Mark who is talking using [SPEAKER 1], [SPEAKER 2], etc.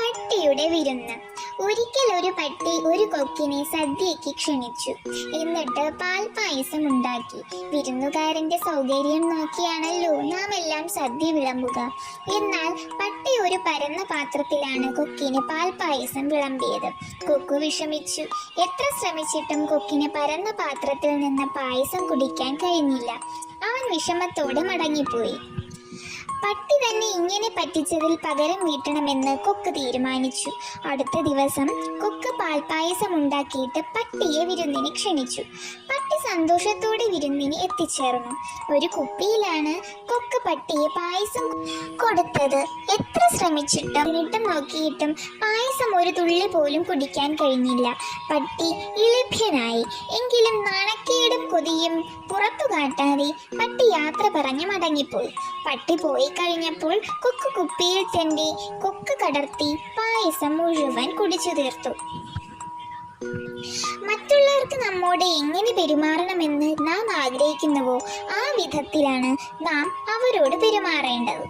[SPEAKER 1] പട്ടിയുടെ വിരുന്ന്. ഒരിക്കൽ ഒരു പട്ടി ഒരു കൊക്കിനെ സദ്യയ്ക്ക് ക്ഷണിച്ചു. എന്നിട്ട് പാൽപായസം ഉണ്ടാക്കി. വിരുന്നുകാരന്റെ സൗകര്യം നോക്കിയാണല്ലോ നാം എല്ലാം സദ്യ വിളമ്പുക. എന്നാൽ പട്ടി ഒരു പരന്ന പാത്രത്തിലാണ് കൊക്കിന് പാൽപായസം വിളമ്പിയത്. കൊക്കു വിഷമിച്ചു. എത്ര ശ്രമിച്ചിട്ടും കൊക്കിന് പരന്ന പാത്രത്തിൽ നിന്ന് പായസം കുടിക്കാൻ കഴിഞ്ഞില്ല. അവൻ വിഷമത്തോടെ മടങ്ങിപ്പോയി. പട്ടി തന്നെ ഇങ്ങനെ പറ്റിച്ചതിൽ പകരം വീട്ടണമെന്ന് കൊക്ക് തീരുമാനിച്ചു. അടുത്ത ദിവസം കൊക്ക് പാൽപ്പായസം ഉണ്ടാക്കിയിട്ട് പട്ടിയെ വിരുന്നിന് ക്ഷണിച്ചു. സന്തോഷത്തോടെ വിരുന്നിന് എത്തിച്ചേർന്നു. ഒരു കുപ്പിയിലാണ് കൊക്ക് പട്ടിയെ പായസം കൊടുത്തത്. എത്ര ശ്രമിച്ചിട്ടും എന്നിട്ടും നോക്കിയിട്ടും പായസം ഒരു തുള്ളി പോലും കുടിക്കാൻ കഴിഞ്ഞില്ല. പട്ടി ഇളഭ്യനായി. എങ്കിലും നാണക്കേടും കൊതിയും പുറത്തു കാട്ടാതെ പട്ടി യാത്ര പറഞ്ഞ് മടങ്ങിപ്പോയി. പട്ടി പോയി കഴിഞ്ഞപ്പോൾ കൊക്ക് കുപ്പിയിൽ തന്നെ കൊക്ക് കടർത്തി പായസം മുഴുവൻ കുടിച്ചു തീർത്തു മറ്റുള്ളവർക്ക് നമ്മോട് എങ്ങനെ പെരുമാറണമെന്ന് നാം ആഗ്രഹിക്കുന്നുവോ ആ വിധത്തിലാണ് നാം അവരോട് പെരുമാറേണ്ടത്.